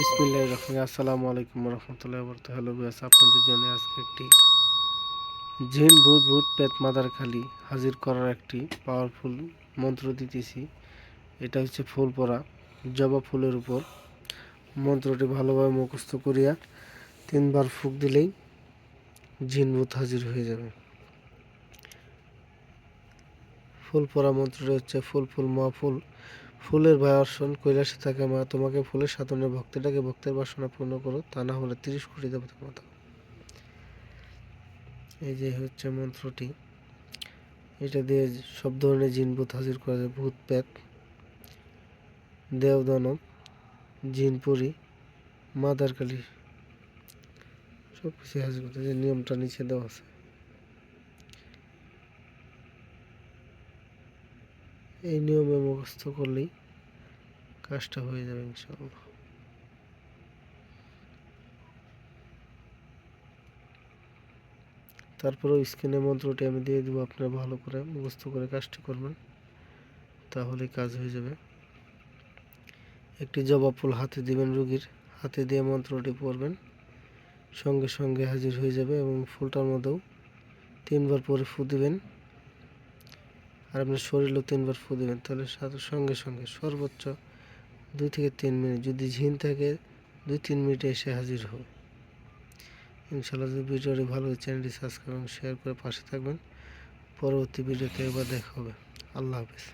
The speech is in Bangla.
বিসমিল্লাহ রহমান আসসালামু আলাইকুম রহমতুল্লাহ বরত হ্যালো বিয়াস আপনাদের জন্য আজকে একটি জিন ভূত ভূত পেত মাদার খালি হাজির করার একটি পাওয়ারফুল মন্ত্র দিতেছি। এটা হচ্ছে ফুল পরা জবা ফুলের উপর। মন্ত্রটি ভালোভাবে মুখস্থ করিয়া তিনবার ফুক দিলেই জিন ভূত হাজির হয়ে যাবে। ফুল পরা মন্ত্রটি হচ্ছে ফুল ফুল মা ফুল। ফুলের ভার্সন কৈলাসে থাকে মা, তোমাকে ফুলের সাধনের ভক্তিটাকে ভক্তের বাসনা পূর্ণ করো তা না হলে তিরিশ কোটি দেবতার মতো। এই যে হচ্ছে মন্ত্রটি, এটা দিয়ে সব ধরনের জিন ভূত হাজির করা যায়। ভূত প্যাত দেব দানব জিনপুরি মাদার কালী সব কিছু হাজির করতে যে নিয়মটা নিচে দেওয়া আছে। এই নিয়মে মুখস্থ করলেই কাজটা হয়ে যাবে ইনশাআল্লাহ। তারপরেও স্ক্রিনে মন্ত্রটি আমি দিয়ে দেবো, আপনারা ভালো করে মুখস্থ করে কাজটি করবেন, তাহলেই কাজ হয়ে যাবে। একটি জবা ফুল হাতে দিবেন রুগীর, হাতে দিয়ে মন্ত্রটি পড়বেন, সঙ্গে সঙ্গে হাজির হয়ে যাবে এবং ফুলটার মধ্যেও তিনবার পরে ফু দিবেন। আর আপনার শরীরেও তিনবার ফু দেবেন, তাহলে সাথে সঙ্গে সঙ্গে সর্বোচ্চ দুই থেকে তিন মিনিট, যদি ঝিন থাকে, দুই তিন মিনিটে এসে হাজির হবে ইনশাল্লাহ যদি ভিডিওটি ভালো চ্যানেলটি সাবস্ক্রাইব এবং শেয়ার করে পাশে থাকবেন। পরবর্তী ভিডিওতে এবার দেখা হবে। আল্লাহ হাফিজ।